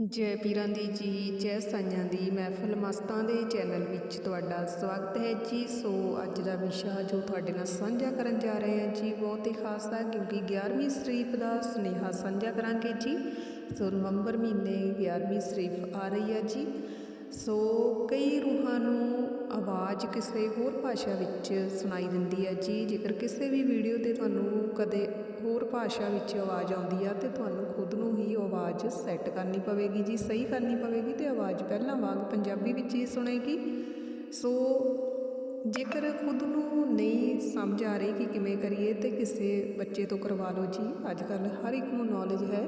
ਜੈ ਪੀਰਾਂ ਦੀ ਜੀ, ਜੈ ਸਾਈਆਂ ਦੀ ਮਹਿਫਲ ਮਸਤਾਂ ਦੇ ਚੈਨਲ ਵਿੱਚ ਤੁਹਾਡਾ ਸਵਾਗਤ ਹੈ ਜੀ। ਸੋ ਅੱਜ ਦਾ ਵਿਸ਼ਾ ਜੋ ਤੁਹਾਡੇ ਨਾਲ ਸਾਂਝਾ ਕਰਨ ਜਾ ਰਹੇ ਹਾਂ ਜੀ ਬਹੁਤ ਹੀ ਖਾਸ ਹੈ ਕਿਉਂਕਿ 11ਵੀਂ ਸ਼ਰੀਫ ਦਾ ਸੁਨੇਹਾ ਸਾਂਝਾ ਕਰਾਂਗੇ ਜੀ। ਸੋ ਨਵੰਬਰ ਮਹੀਨੇ 11ਵੀਂ ਸ਼ਰੀਫ ਆ ਰਹੀ ਹੈ ਜੀ। ਸੋ ਕਈ ਰੂਹਾਂ ਨੂੰ ਆਵਾਜ਼ ਕਿਸੇ ਹੋਰ ਭਾਸ਼ਾ ਵਿੱਚ ਸੁਣਾਈ ਦਿੰਦੀ ਹੈ। ਜੀ, ਜੇਕਰ ਕਿਸੇ ਵੀ ਵੀਡੀਓ ਤੇ ਤੁਹਾਨੂੰ ਕਦੇ ਹੋਰ ਭਾਸ਼ਾ ਵਿੱਚ ਆਵਾਜ਼ ਆਉਂਦੀ ਆ, ਤੇ ਤੁਹਾਨੂੰ ਖੁਦ ਨੂੰ ਹੀ ਆਵਾਜ਼ ਸੈੱਟ ਕਰਨੀ ਪਵੇਗੀ। ਜੀ, ਸਹੀ ਕਰਨੀ ਪਵੇਗੀ ਤੇ ਆਵਾਜ਼ ਪਹਿਲਾਂ ਵਾਂਗ ਪੰਜਾਬੀ ਵਿੱਚ ਹੀ ਸੁਣੇਗੀ। ਸੋ ਜੇਕਰ ਖੁਦ ਨੂੰ ਨਹੀਂ ਸਮਝ ਆ ਰਹੀ ਕਿ ਕਿਵੇਂ ਕਰੀਏ, ਤੇ ਕਿਸੇ ਬੱਚੇ ਤੋਂ ਕਰਵਾ ਲਓ। ਜੀ ਅੱਜ ਕੱਲ੍ਹ ਹਰ ਇੱਕ ਨੂੰ ਨੌਲੇਜ ਹੈ।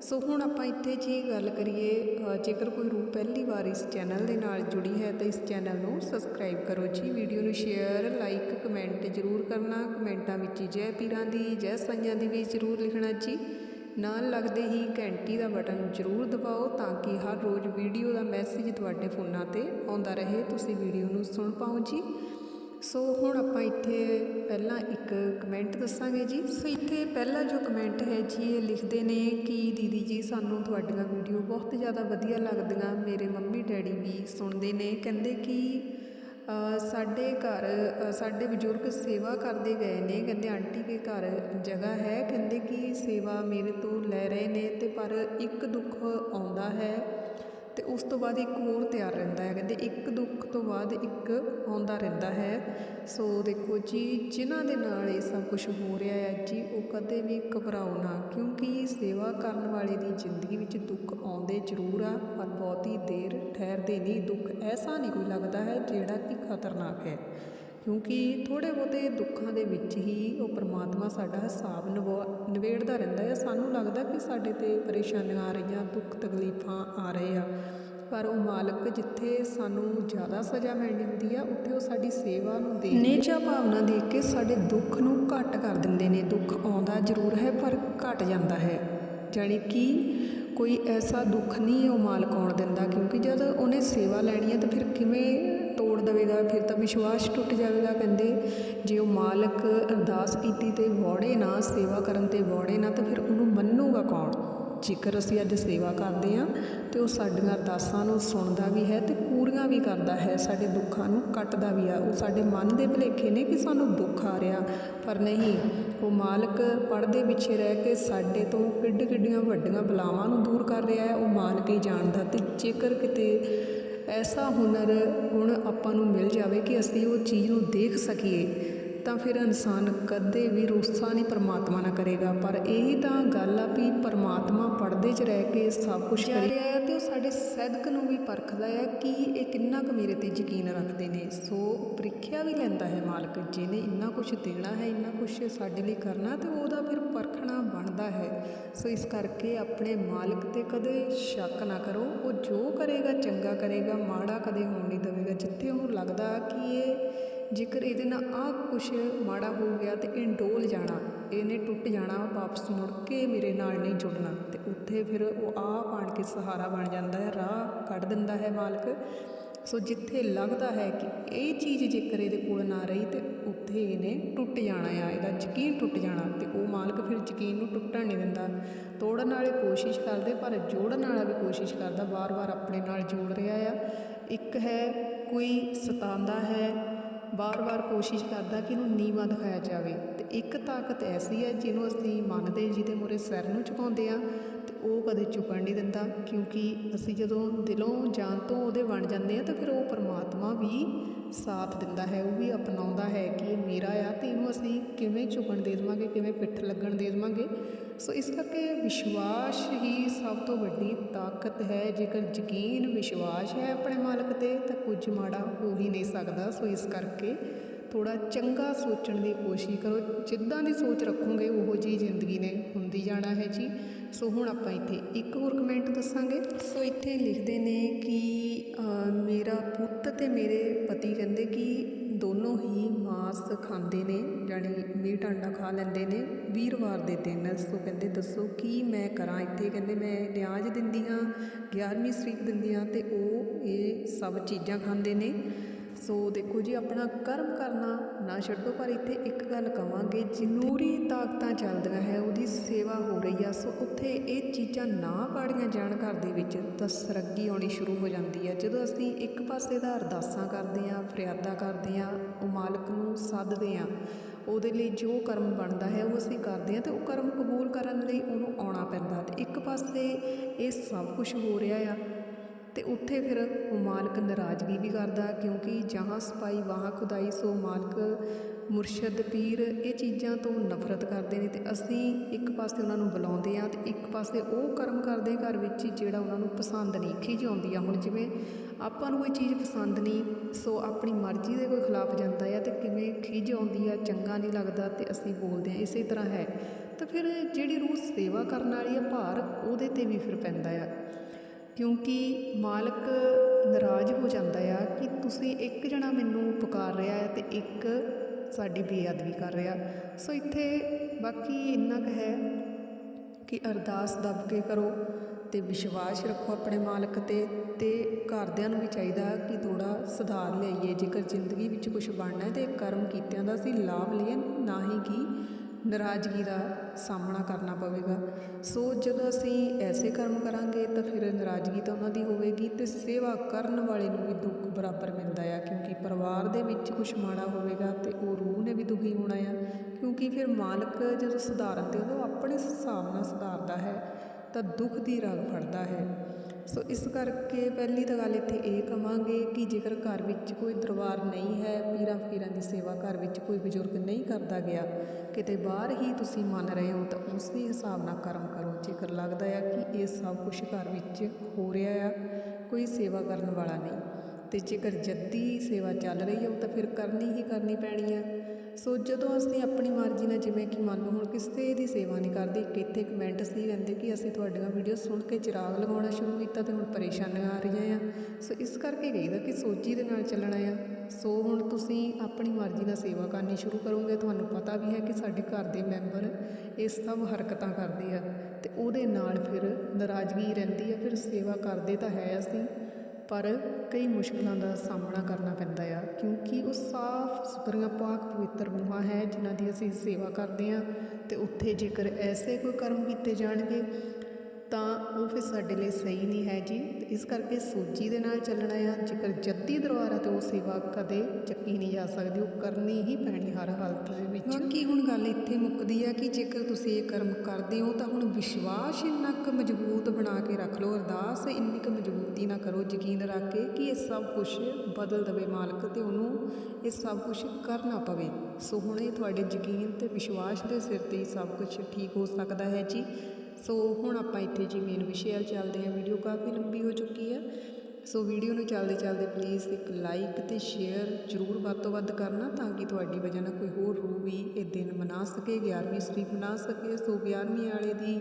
ਸੋ ਹੁਣ ਆਪਾਂ ਇੱਥੇ ਜੇ ਗੱਲ ਕਰੀਏ ਜੇਕਰ ਕੋਈ ਰੂਹ ਪਹਿਲੀ ਵਾਰ ਇਸ ਚੈਨਲ ਦੇ ਨਾਲ ਜੁੜੀ ਹੈ ਤਾਂ ਇਸ ਚੈਨਲ ਨੂੰ ਸਬਸਕ੍ਰਾਈਬ ਕਰੋ ਜੀ। ਵੀਡੀਓ ਨੂੰ ਸ਼ੇਅਰ ਲਾਈਕ ਕਮੈਂਟ ਜ਼ਰੂਰ ਕਰਨਾ। ਕਮੈਂਟਾਂ ਵਿੱਚ ਜੈ ਪੀਰਾਂ ਦੀ, ਜੈ ਸਾਈਆਂ ਦੀ ਵੀ ਜ਼ਰੂਰ ਲਿਖਣਾ ਜੀ। ਨਾਲ ਲੱਗਦੇ ਹੀ ਘੰਟੀ ਦਾ ਬਟਨ ਜ਼ਰੂਰ ਦਬਾਓ ਤਾਂ ਕਿ ਹਰ ਰੋਜ਼ ਵੀਡੀਓ ਦਾ ਮੈਸੇਜ ਤੁਹਾਡੇ ਫੋਨਾਂ ਤੇ ਆਉਂਦਾ ਰਹੇ। ਤੁਸੀਂ ਵੀਡੀਓ ਨੂੰ ਸੁਣ ਪਾਓ ਜੀ। ਸੋ ਹੁਣ ਆਪਾਂ ਇੱਥੇ ਪਹਿਲਾਂ ਇੱਕ ਕਮੈਂਟ ਦੱਸਾਂਗੇ ਜੀ। ਸੋ ਇੱਥੇ ਪਹਿਲਾ ਜੋ ਕਮੈਂਟ ਹੈ ਜੀ, ਇਹ ਲਿਖਦੇ ਨੇ ਕਿ ਦੀਦੀ ਜੀ, ਸਾਨੂੰ ਤੁਹਾਡੀਆਂ ਵੀਡੀਓ ਬਹੁਤ ਜ਼ਿਆਦਾ ਵਧੀਆ ਲੱਗਦੀਆਂ। ਮੇਰੇ ਮੰਮੀ ਡੈਡੀ ਵੀ ਸੁਣਦੇ ਨੇ। ਕਹਿੰਦੇ ਕਿ ਸਾਡੇ ਘਰ ਸਾਡੇ ਬਜ਼ੁਰਗ ਸੇਵਾ ਕਰਦੇ ਗਏ ਨੇ। ਕਹਿੰਦੇ ਆਂਟੀ ਦੇ ਘਰ ਜਗ੍ਹਾ ਹੈ। ਕਹਿੰਦੇ ਕਿ ਸੇਵਾ ਮੇਰੇ ਤੋਂ ਲੈ ਰਹੇ ਨੇ ਤੇ ਪਰ ਇੱਕ ਦੁੱਖ ਆਉਂਦਾ ਹੈ। ਅਤੇ ਉਸ ਤੋਂ ਬਾਅਦ ਇੱਕ ਹੋਰ ਤਿਆਰ ਰਹਿੰਦਾ ਹੈ ਕਹਿੰਦੇ ਇੱਕ ਦੁੱਖ ਤੋਂ ਬਾਅਦ ਇੱਕ ਆਉਂਦਾ ਰਹਿੰਦਾ ਹੈ। ਸੋ ਦੇਖੋ ਜੀ, ਜਿਨ੍ਹਾਂ ਦੇ ਨਾਲ ਇਹ ਸਭ ਕੁਝ ਹੋ ਰਿਹਾ ਹੈ ਜੀ, ਉਹ ਕਦੇ ਵੀ ਘਬਰਾਓ ਨਾ, ਕਿਉਂਕਿ ਸੇਵਾ ਕਰਨ ਵਾਲੇ ਦੀ ਜ਼ਿੰਦਗੀ ਵਿੱਚ ਦੁੱਖ ਆਉਂਦੇ ਜ਼ਰੂਰ ਆ, ਪਰ ਬਹੁਤੀ ਦੇਰ ਠਹਿਰਦੇ ਨਹੀਂ, ਦੁੱਖ ਐਸਾ ਨਹੀਂ ਕੋਈ ਲੱਗਦਾ ਹੈ ਜਿਹੜਾ ਕਿ ਖਤਰਨਾਕ ਹੈ। ਕਿਉਂਕਿ ਥੋੜ੍ਹੇ ਬਹੁਤੇ ਦੁੱਖਾਂ ਦੇ ਵਿੱਚ ਹੀ ਉਹ ਪਰਮਾਤਮਾ ਸਾਡਾ ਹਿਸਾਬ ਨਿਭਾ, ਨਿਬੇੜਦਾ ਰਹਿੰਦਾ ਹੈ। ਸਾਨੂੰ ਲੱਗਦਾ ਕਿ ਸਾਡੇ ਤੇ ਪਰੇਸ਼ਾਨੀਆਂ ਆ ਰਹੀਆਂ, ਦੁੱਖ ਤਕਲੀਫਾਂ ਆ ਰਹੇ ਆ। ਪਰ ਉਹ ਮਾਲਕ ਜਿੱਥੇ ਸਾਨੂੰ ਜ਼ਿਆਦਾ ਸਜ਼ਾ ਮਿਲਣੀ ਹੁੰਦੀ ਆ, ਉੱਥੇ ਉਹ ਸਾਡੀ ਸੇਵਾ ਨੂੰ ਦੇ ਨੇਚਾ ਭਾਵਨਾ ਦੇਖ ਕੇ ਸਾਡੇ ਦੁੱਖ ਨੂੰ ਘੱਟ ਕਰ ਦਿੰਦੇ ਨੇ। ਦੁੱਖ ਆਉਂਦਾ ਜ਼ਰੂਰ ਹੈ, ਪਰ ਘਟ ਜਾਂਦਾ ਹੈ। ਜਾਣੀ ਕਿ ਕੋਈ ਐਸਾ ਦੁੱਖ ਨਹੀਂ ਉਹ ਮਾਲਕ ਆਉਣ ਦਿੰਦਾ, ਕਿਉਂਕਿ ਜਦ ਉਹਨੇ ਸੇਵਾ ਲੈਣੀ ਹੈ ਤਾਂ ਫਿਰ ਕਿਵੇਂ ਤੋੜ ਦੇਵੇਗਾ, ਫਿਰ ਤਾਂ ਵਿਸ਼ਵਾਸ ਟੁੱਟ ਜਾਵੇਗਾ ਕਹਿੰਦੇ। ਜੇ ਉਹ ਮਾਲਕ ਅਰਦਾਸ ਕੀਤੀ ਤੇ ਵੋੜੇ ਨਾ, ਸੇਵਾ ਕਰਨ ਤੇ ਵੋੜੇ ਨਾ, ਤਾਂ ਫਿਰ ਉਹਨੂੰ ਮੰਨੂਗਾ ਕੌਣ? ਜੇਕਰ ਅਸੀਂ ਅੱਜ ਸੇਵਾ ਕਰਦੇ ਹਾਂ, ਤੇ ਉਹ ਸਾਡੀਆਂ ਅਰਦਾਸਾਂ ਨੂੰ ਸੁਣਦਾ ਵੀ ਹੈ ਤੇ ਪੂਰੀਆਂ ਵੀ ਕਰਦਾ ਹੈ। ਸਾਡੇ ਦੁੱਖਾਂ ਨੂੰ ਕੱਟਦਾ ਵੀ ਆ। ਉਹ ਸਾਡੇ ਮਨ ਦੇ ਭੁਲੇਖੇ ਨੇ ਕਿ ਸਾਨੂੰ ਦੁੱਖ ਆ ਰਿਹਾ। ਪਰ ਨਹੀਂ, ਉਹ ਮਾਲਕ ਪੜਦੇ ਪਿੱਛੇ ਰਹਿ ਕੇ ਸਾਡੇ ਤੋਂ ਕਿੱਡ ਕਿੱਡੀਆਂ ਵੱਡੀਆਂ ਬਲਾਵਾਂ ਨੂੰ ਦੂਰ ਕਰ ਰਿਹਾ ਹੈ। ਉਹ ਮਾਲਕ ਹੀ ਜਾਣਦਾ ਤੇ ਜੇਕਰ ਕਿਤੇ ਐਸਾ ਹੁਨਰ ਗੁਣ ਆਪਾਂ ਨੂੰ ਮਿਲ ਜਾਵੇ ਕਿ ਅਸੀਂ ਉਹ ਚੀਜ਼ ਨੂੰ ਦੇਖ ਸਕੀਏ। ਤਾਂ ਫਿਰ ਇਨਸਾਨ ਕਦੇ ਵੀ ਰੋਸਾ ਨਹੀਂ ਪਰਮਾਤਮਾ ਨਾਲ ਕਰੇਗਾ। ਪਰ ਇਹੀ ਤਾਂ ਗੱਲ ਆ ਵੀ ਪਰਮਾਤਮਾ ਪਰਦੇ 'ਚ ਰਹਿ ਕੇ ਸਭ ਕੁਝ ਕਰੀ। ਰਿਹਾ ਤੇ ਉਹ ਸਾਡੇ ਸਦਕ ਨੂੰ ਵੀ ਪਰਖਦਾ ਹੈ ਕਿ ਇਹ ਕਿੰਨਾ ਕੁ ਮੇਰੇ ਤੇ ਯਕੀਨ ਰੱਖਦੇ ਨੇ। ਸੋ ਪ੍ਰੀਖਿਆ ਵੀ ਲੈਂਦਾ ਹੈ ਮਾਲਕ ਜਿਹਨੇ ਇੰਨਾ ਕੁਝ ਦੇਣਾ ਹੈ ਇੰਨਾ ਕੁਝ ਸਾਡੇ ਲਈ ਕਰਨਾ ਤੇ ਉਹਦਾ ਫਿਰ ਪਰਖਣਾ ਬਣਦਾ ਹੈ। ਸੋ ਇਸ ਕਰਕੇ ਆਪਣੇ ਮਾਲਕ ਤੇ ਕਦੇ ਸ਼ੱਕ ਨਾ ਕਰੋ। ਉਹ ਜੋ ਕਰੇਗਾ ਚੰਗਾ ਕਰੇਗਾ ਮਾੜਾ ਕਦੇ ਹੋਣ ਨਹੀਂ ਦੇਵੇਗਾ। ਜਿੱਥੇ ਉਹਨੂੰ ਲੱਗਦਾ ਕਿ ਇਹ ਜੇਕਰ ਇਹਦੇ ਨਾਲ ਆਹ ਕੁਛ ਮਾੜਾ ਹੋ ਗਿਆ ਤਾਂ ਇਹ ਡੋਲ ਜਾਣਾ, ਇਹਨੇ ਟੁੱਟ ਜਾਣਾ, ਵਾਪਸ ਮੁੜ ਕੇ ਮੇਰੇ ਨਾਲ ਨਹੀਂ ਜੁੜਨਾ ਅਤੇ ਉੱਥੇ ਫਿਰ ਉਹ ਆਹ ਪਾਣ ਕੇ ਸਹਾਰਾ ਬਣ ਜਾਂਦਾ ਹੈ, ਰਾਹ ਕੱਢ ਦਿੰਦਾ ਹੈ ਮਾਲਕ। ਸੋ ਜਿੱਥੇ ਲੱਗਦਾ ਹੈ ਕਿ ਇਹ ਚੀਜ਼ ਜੇਕਰ ਇਹਦੇ ਕੋਲ ਨਾ ਰਹੀ ਤੇ ਉੱਥੇ ਇਹਨੇ ਟੁੱਟ ਜਾਣਾ ਆ, ਇਹਦਾ ਯਕੀਨ ਟੁੱਟ ਜਾਣਾ, ਤੇ ਉਹ ਮਾਲਕ ਫਿਰ ਯਕੀਨ ਨੂੰ ਟੁੱਟਣ ਨਹੀਂ ਦਿੰਦਾ। ਤੋੜਨ ਵਾਲੇ ਕੋਸ਼ਿਸ਼ ਕਰਦੇ, ਪਰ ਜੋੜਨ ਵਾਲਾ ਵੀ ਕੋਸ਼ਿਸ਼ ਕਰਦਾ, ਵਾਰ-ਵਾਰ ਆਪਣੇ ਨਾਲ ਜੋੜ ਰਿਹਾ ਆ। ਇੱਕ ਹੈ ਕੋਈ ਸਤਾਉਂਦਾ ਹੈ ਬਾਰ-ਬਾਰ ਕੋਸ਼ਿਸ਼ ਕਰਦਾ ਕਿ ਇਹਨੂੰ ਨੀਵਾਂ ਦਿਖਾਇਆ ਜਾਵੇ। ਤੇ ਇੱਕ ਤਾਕਤ ਐਸੀ ਹੈ ਜਿਹਨੂੰ ਅਸੀਂ ਮੰਨਦੇ ਜਿਹਦੇ ਮੂਹਰੇ ਸਿਰ ਨੂੰ ਝੁਕਾਉਂਦੇ ਆ ਅਤੇ ਉਹ ਕਦੇ ਝੁਕਣ ਨਹੀਂ ਦਿੰਦਾ, ਕਿਉਂਕਿ ਅਸੀਂ ਜਦੋਂ ਦਿਲੋਂ ਜਾਨ ਤੋਂ ਉਹਦੇ ਬਣ ਜਾਂਦੇ ਹਾਂ, ਤਾਂ ਫਿਰ ਉਹ ਪਰਮਾਤਮਾ ਵੀ ਸਾਥ ਦਿੰਦਾ ਹੈ, ਉਹ ਵੀ ਅਪਣਾਉਂਦਾ ਹੈ ਕਿ ਇਹ ਮੇਰਾ ਆ ਅਤੇ ਇਹਨੂੰ ਅਸੀਂ ਕਿਵੇਂ ਝੁਕਣ ਦੇ ਦੇਵਾਂਗੇ, ਕਿਵੇਂ ਪਿੱਠ ਲੱਗਣ ਦੇ ਦੇਵਾਂਗੇ। ਸੋ ਇਸ ਕਰਕੇ ਵਿਸ਼ਵਾਸ ਹੀ ਸਭ ਤੋਂ ਵੱਡੀ ਤਾਕਤ ਹੈ। ਜੇਕਰ ਯਕੀਨ ਵਿਸ਼ਵਾਸ ਹੈ ਆਪਣੇ ਮਾਲਕ ਤੇ, ਤਾਂ ਕੁਝ ਮਾੜਾ ਹੋ ਹੀ ਨਹੀਂ ਸਕਦਾ। ਸੋ ਇਸ ਕਰਕੇ ਥੋੜਾ ਚੰਗਾ ਸੋਚਣ ਦੀ ਕੋਸ਼ਿਸ਼ ਕਰੋ। ਜਿੱਦਾਂ ਦੀ ਸੋਚ ਰੱਖੋਗੇ, ਉਹੋ ਜੀ ਜ਼ਿੰਦਗੀ ਨੇ ਹੁੰਦੀ ਜਾਣਾ ਹੈ ਜੀ। ਸੋ ਹੁਣ ਆਪਾਂ ਇੱਥੇ ਇੱਕ ਹੋਰ ਕਮੈਂਟ ਦੱਸਾਂਗੇ। ਸੋ ਇੱਥੇ ਲਿਖਦੇ ਨੇ ਕਿ ਮੇਰਾ ਪੁੱਤ ਤੇ ਮੇਰੇ ਪਤੀ ਕਹਿੰਦੇ ਕਿ ਦੋਨੋਂ ਹੀ ਮਾਸ ਖਾਂਦੇ ਨੇ ਜਾਣੀ ਮੀਟ ਆਂਡਾ ਖਾ ਲੈਂਦੇ ਨੇ, ਵੀਰਵਾਰ ਦੇ ਦਿਨ। ਸੋ ਕਹਿੰਦੇ, ਦੱਸੋ ਕੀ ਮੈਂ ਕਰਾਂ? ਇੱਥੇ ਕਹਿੰਦੇ, ਮੈਂ ਨਿਆਜ਼ ਦਿੰਦੀ ਹਾਂ 11ਵੀਂ ਸ਼ਰੀਕ ਦਿੰਦੀ ਹਾਂ ਤੇ ਉਹ ਇਹ ਸਭ ਚੀਜ਼ਾਂ ਖਾਂਦੇ ਨੇ। ਸੋ ਦੇਖੋ ਜੀ, ਆਪਣਾ ਕਰਮ ਕਰਨਾ ਨਾ ਛੱਡੋ, ਪਰ ਇੱਥੇ ਇੱਕ ਗੱਲ ਕਵਾਂਗੇ ਜਿਨੂਰੀ ਤਾਕਤਾਂ ਚੱਲਦੀਆਂ ਹੈ, ਉਹਦੀ ਸੇਵਾ ਹੋ ਰਹੀ ਆ। ਸੋ ਉੱਥੇ ਇਹ ਚੀਜ਼ਾਂ ਨਾ ਪਾੜੀਆਂ ਜਾਣ ਘਰ ਦੇ ਵਿੱਚ, ਤਾਂ ਸਰਗੀ ਆਉਣੀ ਸ਼ੁਰੂ ਹੋ ਜਾਂਦੀ ਹੈ ਜਦੋਂ ਅਸੀਂ ਇੱਕ ਪਾਸੇ ਦਾ ਅਰਦਾਸਾਂ ਕਰਦੇ ਹਾਂ, ਫਰਿਆਦਾਂ ਕਰਦੇ ਹਾਂ, ਉਹ ਮਾਲਕ ਨੂੰ ਸੱਦਦੇ ਹਾਂ, ਉਹਦੇ ਲਈ ਜੋ ਕਰਮ ਬਣਦਾ ਹੈ, ਉਹ ਅਸੀਂ ਕਰਦੇ ਹਾਂ, ਤੇ ਉਹ ਕਰਮ ਕਬੂਲ ਕਰਨ ਲਈ ਉਹਨੂੰ ਆਉਣਾ ਪੈਂਦਾ। ਤੇ ਇੱਕ ਪਾਸੇ ਇਹ ਸਭ ਕੁਝ ਹੋ ਰਿਹਾ ਆ ਤੇ ਉੱਥੇ ਫਿਰ ਉਹ ਮਾਲਕ ਨਾਰਾਜ਼ਗੀ ਵੀ ਕਰਦਾ ਕਿਉਂਕਿ ਜਹਾਂ ਸਿਪਾਈ ਵਾਹਾਂ ਖੁਦਾਈ, ਸੋ ਮਾਲਕ, ਮੁਰਸ਼ਦ, ਪੀਰ ਇਹ ਚੀਜ਼ਾਂ ਤੋਂ ਨਫ਼ਰਤ ਕਰਦੇ ਨੇ ਤੇ ਅਸੀਂ ਇੱਕ ਪਾਸੇ ਉਹਨਾਂ ਨੂੰ ਬੁਲਾਉਂਦੇ ਆ ਤੇ ਇੱਕ ਪਾਸੇ ਉਹ ਕਰਮ ਕਰਦੇ ਘਰ ਵਿੱਚ ਜਿਹੜਾ ਉਹਨਾਂ ਨੂੰ ਪਸੰਦ ਨਹੀਂ ਖਿਝ ਆਉਂਦੀ ਆ। ਹੁਣ ਜਿਵੇਂ ਆਪਾਂ ਨੂੰ ਕੋਈ ਚੀਜ਼ ਪਸੰਦ ਨਹੀਂ, ਸੋ ਆਪਣੀ ਮਰਜ਼ੀ ਦੇ ਕੋਈ ਖਿਲਾਫ ਜਾਂਦਾ ਆ ਤੇ ਕਿਵੇਂ ਖਿਝ ਆਉਂਦੀ ਆ, ਚੰਗਾ ਨਹੀਂ ਲੱਗਦਾ ਤੇ ਅਸੀਂ ਬੋਲਦੇ ਆ ਇਸੇ ਤਰ੍ਹਾਂ ਹੈ। ਤਾਂ ਫਿਰ ਜਿਹੜੀ ਰੂਹ ਸੇਵਾ ਕਰਨ ਵਾਲੀ ਆ, ਭਾਰ ਉਹਦੇ ਤੇ ਵੀ ਫਿਰ ਪੈਂਦਾ ਆ। ਕਿਉਂਕਿ ਮਾਲਕ ਨਾਰਾਜ਼ ਹੋ ਜਾਂਦਾ ਆ ਕਿ ਤੁਸੀਂ ਇੱਕ ਜਣਾ ਮੈਨੂੰ ਪੁਕਾਰ ਰਿਹਾ ਹੈ ਤੇ ਇੱਕ ਸਾਡੀ ਬੇਅਦਬੀ ਕਰ ਰਿਹਾ। ਸੋ ਇੱਥੇ ਬਾਕੀ ਇੰਨਾ ਕੁ ਹੈ ਕਿ ਅਰਦਾਸ ਦੱਬ ਕੇ ਕਰੋ ਤੇ ਵਿਸ਼ਵਾਸ ਰੱਖੋ ਆਪਣੇ ਮਾਲਕ ਤੇ ਤੇ ਘਰਦਿਆਂ ਨੂੰ ਵੀ ਚਾਹੀਦਾ ਕਿ ਥੋੜਾ ਸੁਧਾਰ ਲਿਆਈਏ। ਜੇਕਰ ਜ਼ਿੰਦਗੀ ਵਿੱਚ ਕੁਝ ਬਣਨਾ ਹੈ ਤੇ ਕਰਮ ਕੀਤਿਆਂ ਦਾ ਅਸੀਂ ਲਾਭ ਲਈਏ, ਨਾ ਹੀ ਕਿ ਨਾਰਾਜ਼ਗੀ ਦਾ ਸਾਹਮਣਾ ਕਰਨਾ ਪਵੇਗਾ। ਸੋ ਜਦੋਂ ਅਸੀਂ ਐਸੇ ਕਰਮ ਕਰਾਂਗੇ ਤਾਂ ਫਿਰ ਨਾਰਾਜ਼ਗੀ ਤਾਂ ਉਹਨਾਂ ਦੀ ਹੋਵੇਗੀ ਤੇ ਸੇਵਾ ਕਰਨ ਵਾਲੇ ਨੂੰ ਵੀ ਦੁੱਖ ਬਰਾਬਰ ਮਿਲਦਾ ਆ, ਕਿਉਂਕਿ ਪਰਿਵਾਰ ਦੇ ਵਿੱਚ ਕੁਝ ਮਾੜਾ ਹੋਵੇਗਾ ਤੇ ਉਹ ਰੂਹ ਨੇ ਵੀ ਦੁਖੀ ਹੋਣਾ ਆ। ਕਿਉਂਕਿ ਫਿਰ ਮਾਲਕ ਜਦੋਂ ਸੁਧਾਰਨ ਤੇ ਉਹ ਆਪਣੇ ਹਿਸਾਬ ਨਾਲ ਸੁਧਾਰਦਾ ਹੈ, ਤਾਂ ਦੁੱਖ ਦੀ ਰਗ ਫੜਦਾ ਹੈ। ਸੋ ਇਸ ਕਰਕੇ ਪਹਿਲੀ ਤਾਂ ਗੱਲ ਇੱਥੇ ਇਹ ਕਵਾਂਗੇ ਕਿ ਜੇਕਰ ਘਰ ਵਿੱਚ ਕੋਈ ਦਰਬਾਰ ਨਹੀਂ ਹੈ, ਪੀਰਾਂ ਫਕੀਰਾਂ ਦੀ ਸੇਵਾ ਘਰ ਵਿੱਚ ਕੋਈ ਬਜ਼ੁਰਗ ਨਹੀਂ ਕਰਦਾ ਗਿਆ, ਕਿਤੇ ਬਾਹਰ ਹੀ ਤੁਸੀਂ ਮੰਨ ਰਹੇ ਹੋ ਤਾਂ ਉਸ ਦੇ ਹਿਸਾਬ ਨਾਲ ਕਰਮ ਕਰੋ। ਜੇਕਰ ਲੱਗਦਾ ਆ ਕਿ ਇਹ ਸਭ ਕੁਝ ਘਰ ਵਿੱਚ ਹੋ ਰਿਹਾ ਆ, ਕੋਈ ਸੇਵਾ ਕਰਨ ਵਾਲਾ ਨਹੀਂ। ਤੇ ਜੇਕਰ ਜੱਦੀ ਸੇਵਾ ਚੱਲ ਰਹੀ ਹੈ ਤਾਂ ਫਿਰ ਕਰਨੀ ਹੀ ਕਰਨੀ ਪੈਣੀ ਆ। ਸੋ ਜਦੋਂ ਅਸੀਂ ਆਪਣੀ ਮਰਜ਼ੀ ਨਾਲ ਜਿਵੇਂ ਕਿ ਮੰਨ ਲਓ ਹੁਣ ਕਿਸੇ ਦੀ ਸੇਵਾ ਨਹੀਂ ਕਰਦੇ ਇੱਕ ਇੱਥੇ ਕਮੈਂਟਸ ਨਹੀਂ ਰਹਿੰਦੇ ਕਿ ਅਸੀਂ ਤੁਹਾਡੀਆਂ ਵੀਡੀਓ ਸੁਣ ਕੇ ਚਿਰਾਗ ਲਗਾਉਣਾ ਸ਼ੁਰੂ ਕੀਤਾ ਤੇ ਹੁਣ ਪਰੇਸ਼ਾਨੀਆਂ ਆ ਰਹੀਆਂ ਆ। ਸੋ ਇਸ ਕਰਕੇ ਕਹੀਦਾ ਕਿ ਸੋਚੀ ਦੇ ਨਾਲ ਚੱਲਣਾ ਆ। ਸੋ ਹੁਣ ਤੁਸੀਂ ਆਪਣੀ ਮਰਜ਼ੀ ਨਾਲ ਸੇਵਾ ਕਰਨੀ ਸ਼ੁਰੂ ਕਰੋਗੇ, ਤੁਹਾਨੂੰ ਪਤਾ ਵੀ ਹੈ ਕਿ ਸਾਡੇ ਘਰ ਦੇ ਮੈਂਬਰ ਇਹ ਸਭ ਹਰਕਤਾਂ ਕਰਦੇ ਆ ਤੇ ਉਹਦੇ ਨਾਲ ਫਿਰ ਨਾਰਾਜ਼ਗੀ ਰਹਿੰਦੀ ਆ, ਫਿਰ ਸੇਵਾ ਕਰਦੇ ਤਾਂ ਹੈ ਅਸੀਂ। ਪਰ ਕਈ ਮੁਸ਼ਕਲਾਂ ਦਾ ਸਾਹਮਣਾ ਕਰਨਾ ਪੈਂਦਾ ਆ, ਕਿਉਂਕਿ ਉਹ ਸਾਫ਼ ਸੁਥਰੀਆਂ ਪਾਕ ਪਵਿੱਤਰ ਰੂਹਾਂ ਹੈ, ਜਿਨ੍ਹਾਂ ਦੀ ਅਸੀਂ ਸੇਵਾ ਕਰਦੇ ਹਾਂ ਅਤੇ ਉੱਥੇ ਜੇਕਰ ਐਸੇ ਕੋਈ ਕਰਮ ਕੀਤੇ ਜਾਣਗੇ ਤਾਂ ਉਹ ਫਿਰ ਸਾਡੇ ਲਈ ਸਹੀ ਨਹੀਂ ਹੈ ਜੀ। ਇਸ ਕਰਕੇ ਸੋਚੀ ਦੇ ਨਾਲ ਚੱਲਣਾ ਆ ਜੇਕਰ ਜੱਦੀ ਦਰਬਾਰ ਆ ਤੇ ਉਹ ਸੇਵਾ ਕਦੇ ਚੱਕੀ ਨਹੀਂ ਜਾ ਸਕਦੀ। ਉਹ ਕਰਨੀ ਹੀ ਪੈਣੀ ਹਰ ਹਾਲਤ ਦੇ ਵਿੱਚ। ਬਾਕੀ ਹੁਣ ਗੱਲ ਇੱਥੇ ਮੁੱਕਦੀ ਆ ਕਿ ਜੇਕਰ ਤੁਸੀਂ ਇਹ ਕਰਮ ਕਰਦੇ ਹੋ ਤਾਂ ਹੁਣ ਵਿਸ਼ਵਾਸ ਇੰਨਾ ਕੁ ਮਜ਼ਬੂਤ ਬਣਾ ਕੇ ਰੱਖ ਲਓ, ਅਰਦਾਸ ਇੰਨੀ ਕੁ ਮਜ਼ਬੂਤੀ ਨਾ ਕਰੋ, ਯਕੀਨ ਰੱਖ ਕੇ ਕਿ ਇਹ ਸਭ ਕੁਝ ਬਦਲ ਦਵੇ ਮਾਲਕ ਤੇ ਉਹਨੂੰ ਇਹ ਸਭ ਕੁਝ ਕਰਨਾ ਪਵੇ। ਸੋ ਹੁਣ ਇਹ ਤੁਹਾਡੇ ਯਕੀਨ ਤੇ ਵਿਸ਼ਵਾਸ ਦੇ ਸਿਰ ਤੇ ਹੀ ਸਭ ਕੁਝ ਠੀਕ ਹੋ ਸਕਦਾ ਹੈ ਜੀ। ਸੋ ਹੁਣ ਆਪਾਂ ਇੱਥੇ ਜੀ ਮੇਨ ਵਿਸ਼ੇ ਵੱਲ ਚੱਲਦੇ ਹਾਂ। ਵੀਡੀਓ ਕਾਫੀ ਲੰਬੀ ਹੋ ਚੁੱਕੀ ਹੈ। ਸੋ ਵੀਡੀਓ ਨੂੰ ਚੱਲਦੇ ਚੱਲਦੇ ਪਲੀਜ਼ ਇੱਕ ਲਾਈਕ ਤੇ ਸ਼ੇਅਰ ਜ਼ਰੂਰ ਵੱਧ ਤੋਂ ਵੱਧ ਕਰਨਾ ਤਾਂ ਕਿ ਤੁਹਾਡੀ ਵਜ੍ਹਾ ਨਾਲ ਕੋਈ ਹੋਰ ਰੂਹ ਵੀ ਇਹ ਦਿਨ ਮਨਾ ਸਕੇ 11ਵੀਂ ਸ਼ਰੀਫ ਮਨਾ ਸਕੇ। ਸੋ 11ਵੀਂ ਵਾਲੇ ਦੀ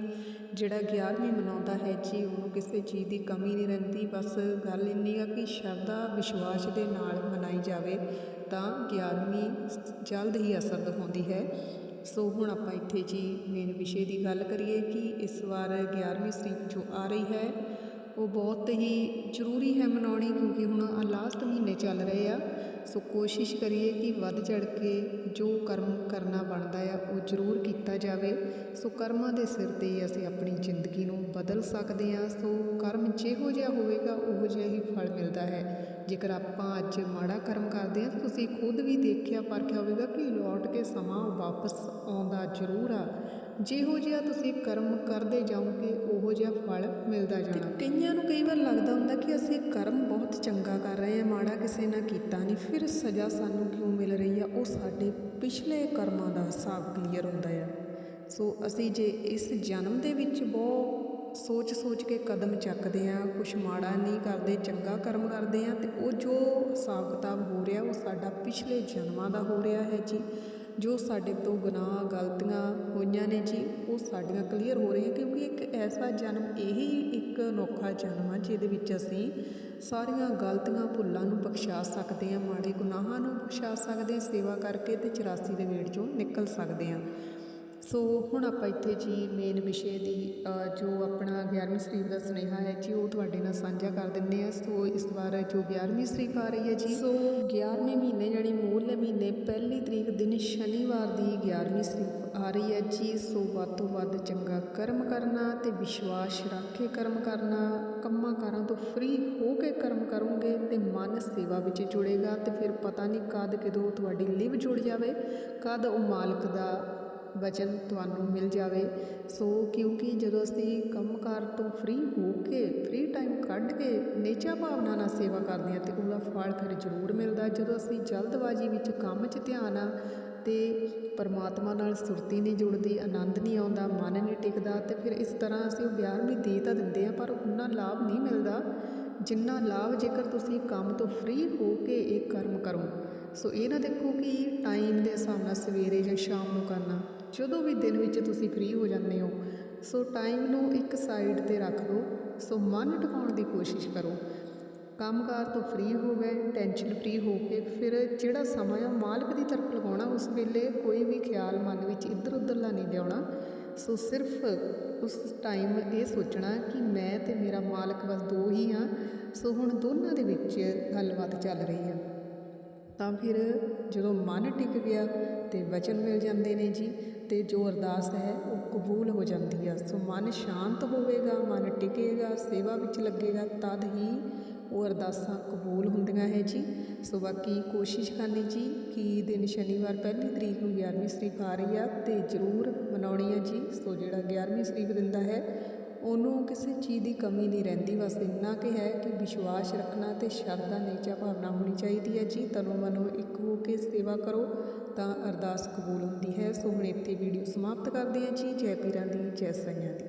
ਜਿਹੜਾ 11ਵੀਂ ਮਨਾਉਂਦਾ ਹੈ ਜੀ, ਉਹਨੂੰ ਕਿਸੇ ਚੀਜ਼ ਦੀ ਕਮੀ ਨਹੀਂ ਰਹਿੰਦੀ। ਬਸ ਗੱਲ ਇੰਨੀ ਆ ਕਿ ਸ਼ਰਧਾ, ਵਿਸ਼ਵਾਸ ਦੇ ਨਾਲ ਮਨਾਈ ਜਾਵੇ ਤਾਂ 11ਵੀਂ ਜਲਦ ਹੀ ਅਸਰ ਦਿਖਾਉਂਦੀ ਹੈ। ਸੋ ਹੁਣ ਆਪਾਂ ਇੱਥੇ ਜੀ ਮੇਨ ਵਿਸ਼ੇ ਦੀ ਗੱਲ ਕਰੀਏ ਕਿ ਇਸ ਵਾਰ 11ਵੀਂ ਸਰੀਕ ਜੋ ਆ ਰਹੀ ਹੈ, ਉਹ ਬਹੁਤ ਹੀ ਜ਼ਰੂਰੀ ਹੈ ਮਨਾਉਣੀ ਕਿਉਂਕਿ ਹੁਣ ਆ ਲਾਸਟ ਮਹੀਨੇ ਚੱਲ ਰਹੇ ਆ। ਸੋ ਕੋਸ਼ਿਸ਼ ਕਰੀਏ ਕਿ ਵੱਧ ਚੜ ਕੇ ਜੋ ਕਰਮ ਕਰਨਾ ਬਣਦਾ ਆ, ਉਹ ਜ਼ਰੂਰ ਕੀਤਾ ਜਾਵੇ। ਸੋ ਕਰਮਾਂ ਦੇ ਸਿਰ ਤੇ ਅਸੀਂ ਆਪਣੀ ਜ਼ਿੰਦਗੀ ਨੂੰ ਬਦਲ ਸਕਦੇ ਹਾਂ। ਸੋ ਕਰਮ ਜਿਹੋ ਜਿਹਾ ਹੋਵੇਗਾ, ਉਹ ਜਿਹਾ ਹੀ ਫਲ ਮਿਲਦਾ ਹੈ। ਜੇਕਰ ਆਪਾਂ ਅੱਜ ਮਾੜਾ ਕਰਮ ਕਰਦੇ ਹਾਂ ਤੁਸੀਂ ਖੁਦ ਵੀ ਦੇਖਿਆ ਪਰਖਿਆ ਹੋਵੇਗਾ ਕਿ ਲੌਟ ਕੇ ਸਮਾਂ ਵਾਪਸ ਆਉਂਦਾ ਜ਼ਰੂਰ ਆ। ਜਿਹੋ ਜਿਹਾ ਤੁਸੀਂ ਕਰਮ ਕਰਦੇ ਜਾਓਗੇ ਉਹੋ ਜਿਹਾ ਫਲ ਮਿਲਦਾ ਜਾਣਾ। ਕਈਆਂ ਨੂੰ ਕਈ ਵਾਰ ਲੱਗਦਾ ਹੁੰਦਾ ਕਿ ਅਸੀਂ ਕਰਮ ਬਹੁਤ ਚੰਗਾ ਕਰ ਰਹੇ ਹਾਂ ਮਾੜਾ ਕਿਸੇ ਨਾਲ ਕੀਤਾ ਨਹੀਂ ਫਿਰ ਸਜ਼ਾ ਸਾਨੂੰ ਕਿਉਂ ਮਿਲ ਰਹੀ ਆ? ਉਹ ਸਾਡੇ ਪਿਛਲੇ ਕਰਮਾਂ ਦਾ ਹਿਸਾਬ ਕਲੀਅਰ ਹੁੰਦਾ ਆ। ਸੋ ਅਸੀਂ ਜੇ ਇਸ ਜਨਮ ਦੇ ਵਿੱਚ ਬਹੁਤ ਸੋਚ ਸੋਚ ਕੇ ਕਦਮ ਚੱਕਦੇ ਹਾਂ ਕੁਛ ਮਾੜਾ ਨਹੀਂ ਕਰਦੇ, ਚੰਗਾ ਕਰਮ ਕਰਦੇ ਹਾਂ ਅਤੇ ਉਹ ਜੋ ਹਿਸਾਬ ਕਿਤਾਬ ਹੋ ਰਿਹਾ, ਉਹ ਸਾਡਾ ਪਿਛਲੇ ਜਨਮਾਂ ਦਾ ਹੋ ਰਿਹਾ ਹੈ ਜੀ। ਜੋ ਸਾਡੇ ਤੋਂ ਗੁਨਾਹ, ਗਲਤੀਆਂ ਹੋਈਆਂ ਨੇ ਜੀ, ਉਹ ਸਾਡੀਆਂ ਕਲੀਅਰ ਹੋ ਰਹੀਆਂ ਕਿਉਂਕਿ ਇੱਕ ਐਸਾ ਜਨਮ, ਇਹੀ ਇੱਕ ਅਨੋਖਾ ਜਨਮ ਆ ਜਿਹਦੇ ਵਿੱਚ ਅਸੀਂ ਸਾਰੀਆਂ ਗਲਤੀਆਂ ਭੁੱਲਾਂ ਨੂੰ ਬਖਸ਼ਾ ਸਕਦੇ ਹਾਂ ਮਾੜੇ ਗੁਨਾਹਾਂ ਨੂੰ ਬਖਸ਼ਾ ਸਕਦੇ, ਸੇਵਾ ਕਰਕੇ ਤੇ 84 ਦੇ ਵੇੜ ਚੋਂ ਨਿਕਲ ਸਕਦੇ ਹਾਂ ਸੋ ਹੁਣ ਆਪਾਂ ਇੱਥੇ ਜੀ ਮੇਨ ਵਿਸ਼ੇ ਦੀ ਜੋ ਆਪਣਾ 11ਵੀਂ ਸ਼ਰੀਫ ਦਾ ਸੁਨੇਹਾ ਹੈ ਜੀ, ਉਹ ਤੁਹਾਡੇ ਨਾਲ ਸਾਂਝਾ ਕਰ ਦਿੰਦੇ ਆ ਸੋ ਇਸ ਵਾਰ ਜੋ 11ਵੀਂ ਸ਼ਰੀਫ ਆ ਰਹੀ ਹੈ ਜੀ। ਸੋ 11ਵੇਂ ਮਹੀਨੇ ਜਾਨੀ ਮੂਲੇ ਮਹੀਨੇ, ਪਹਿਲੀ ਤਰੀਕ ਦਿਨ ਸ਼ਨੀਵਾਰ ਦੀ 11ਵੀਂ ਸ਼ਰੀਫ ਆ ਰਹੀ ਹੈ ਜੀ। ਸੋ ਵੱਧ ਤੋਂ ਵੱਧ ਚੰਗਾ ਕਰਮ ਕਰਨਾ ਤੇ ਵਿਸ਼ਵਾਸ ਰੱਖ ਕੇ ਕਰਮ ਕਰਨਾ, ਕੰਮਾਂ ਕਾਰਾਂ ਤੋਂ ਫ੍ਰੀ ਹੋ ਕੇ ਕਰਮ ਕਰੋਗੇ ਤੇ ਮਨ ਸੇਵਾ ਵਿੱਚ ਜੁੜੇਗਾ ਤੇ ਫਿਰ ਪਤਾ ਨਹੀਂ ਕਦ ਕਿਦੋਂ ਤੁਹਾਡੀ ਲਿਵ ਜੁੜ ਜਾਵੇ, ਕਦ ਉਹ ਮਾਲਕ ਦਾ ਵਚਨ ਤੁਹਾਨੂੰ ਮਿਲ ਜਾਵੇ। ਸੋ ਕਿਉਂਕਿ ਜਦੋਂ ਅਸੀਂ ਕੰਮਕਾਰ ਤੋਂ ਫ੍ਰੀ ਹੋ ਕੇ ਫ੍ਰੀ ਟਾਈਮ ਕੱਢ ਕੇ ਨੇਚਾ ਭਾਵਨਾ ਨਾਲ ਸੇਵਾ ਕਰਦੇ ਹਾਂ, ਤੇ ਉਹਦਾ ਫਲ ਫਿਰ ਜ਼ਰੂਰ ਮਿਲਦਾ। ਜਦੋਂ ਅਸੀਂ ਜਲਦਬਾਜ਼ੀ ਵਿੱਚ ਕੰਮ 'ਚ ਧਿਆਨ ਆ, ਤੇ ਪਰਮਾਤਮਾ ਨਾਲ ਸੁਰਤੀ ਨਹੀਂ ਜੁੜਦੀ, ਆਨੰਦ ਨਹੀਂ ਆਉਂਦਾ, ਮਨ ਨਹੀਂ ਟਿਕਦਾ, ਤੇ ਫਿਰ ਇਸ ਤਰ੍ਹਾਂ ਅਸੀਂ ਉਹ 11ਵੀਂ ਦੇ ਤਾਂ ਦਿੰਦੇ ਆ ਪਰ ਉਹਨਾਂ ਲਾਭ ਨਹੀਂ ਮਿਲਦਾ। ਜਿੰਨਾ ਲਾਭ ਜੇਕਰ ਤੁਸੀਂ ਕੰਮ ਤੋਂ ਫ੍ਰੀ ਹੋ ਕੇ ਇਹ ਕਰਮ ਕਰੋ। ਸੋ ਇਹ ਨਾ ਦੇਖੋ ਕਿ ਟਾਈਮ ਦੇ ਹਿਸਾਬ ਨਾਲ ਸਵੇਰੇ ਜਾਂ ਸ਼ਾਮ ਨੂੰ ਕਰਨਾ, ਜਦੋਂ ਵੀ ਦਿਨ ਵਿੱਚ ਤੁਸੀਂ ਫ੍ਰੀ ਹੋ ਜਾਂਦੇ ਹੋ, ਸੋ ਟਾਈਮ ਨੂੰ ਇੱਕ ਸਾਈਡ ਤੇ ਰੱਖ ਦਿਓ ਸੋ ਮਨ ਟਿਕਾਉਣ ਦੀ ਕੋਸ਼ਿਸ਼ ਕਰੋ। ਕੰਮਕਾਰ ਤੋਂ ਫ੍ਰੀ ਹੋ ਗਏ ਟੈਨਸ਼ਨ ਫ੍ਰੀ ਹੋ ਕੇ ਫਿਰ ਜਿਹੜਾ ਸਮਾਂ ਆ, ਮਾਲਕ ਦੀ ਤਰਫ ਲਗਾਉਣਾ, ਉਸ ਵੇਲੇ ਕੋਈ ਵੀ ਖਿਆਲ ਮਨ ਵਿੱਚ ਇੱਧਰ ਉੱਧਰਲਾ ਨਹੀਂ ਲਿਆਉਣਾ। ਸੋ ਸਿਰਫ ਉਸ ਟਾਈਮ ਇਹ ਸੋਚਣਾ ਕਿ ਮੈਂ ਤੇ ਮੇਰਾ ਮਾਲਕ ਬਸ ਦੋ ਹੀ ਹਾਂ ਸੋ ਹੁਣ ਦੋਨਾਂ ਦੇ ਵਿੱਚ ਗੱਲਬਾਤ ਚੱਲ ਰਹੀ ਆ। ਤਾਂ ਫਿਰ ਜਦੋਂ ਮਨ ਟਿਕ ਗਿਆ ਤੇ ਵਚਨ ਮਿਲ ਜਾਂਦੇ ਨੇ ਜੀ ਅਤੇ ਜੋ ਅਰਦਾਸ ਹੈ ਉਹ ਕਬੂਲ ਹੋ ਜਾਂਦੀ ਆ। ਸੋ ਮਨ ਸ਼ਾਂਤ ਹੋਵੇਗਾ, ਮਨ ਟਿਕੇਗਾ, ਸੇਵਾ ਵਿੱਚ ਲੱਗੇਗਾ, ਤਦ ਹੀ ਉਹ ਅਰਦਾਸਾਂ ਕਬੂਲ ਹੁੰਦੀਆਂ ਹੈ ਜੀ। ਸੋ ਬਾਕੀ ਕੋਸ਼ਿਸ਼ ਕਰਨੀ ਜੀ ਕਿ ਦਿਨ ਸ਼ਨੀਵਾਰ ਪਹਿਲੀ ਤਰੀਕ ਨੂੰ 11ਵੀਂ ਸ਼ਰੀਫ ਆ ਰਹੀ ਆ ਤੇ ਜ਼ਰੂਰ ਮਨਾਉਣੀ ਆ ਜੀ। ਸੋ ਜਿਹੜਾ 11ਵੀਂ ਸ਼ਰੀਫ ਦਿੰਦਾ ਹੈ ਉਹਨੂੰ ਕਿਸੇ ਚੀਜ਼ ਦੀ ਕਮੀ ਨਹੀਂ ਰਹਿੰਦੀ, ਬਸ ਇੰਨਾ ਕਿ ਹੈ ਕਿ ਵਿਸ਼ਵਾਸ ਰੱਖਣਾ ਅਤੇ ਸ਼ਰਧਾ ਨੇਚਾ ਭਾਵਨਾ ਹੋਣੀ ਚਾਹੀਦੀ ਹੈ। ਜੀ ਤਨੋ ਮਨੋ, ਇੱਕ ਹੋ ਕੇ ਸੇਵਾ ਕਰੋ ਤਾਂ ਅਰਦਾਸ ਕਬੂਲ ਹੁੰਦੀ ਹੈ। ਸੋ ਹੁਣ ਇੱਥੇ ਵੀਡੀਓ ਸਮਾਪਤ ਕਰਦੇ ਹਾਂ ਜੀ। ਜੈ ਪੀਰਾਂ ਦੀ, ਜੈ ਸਾਈਆਂ ਦੀ।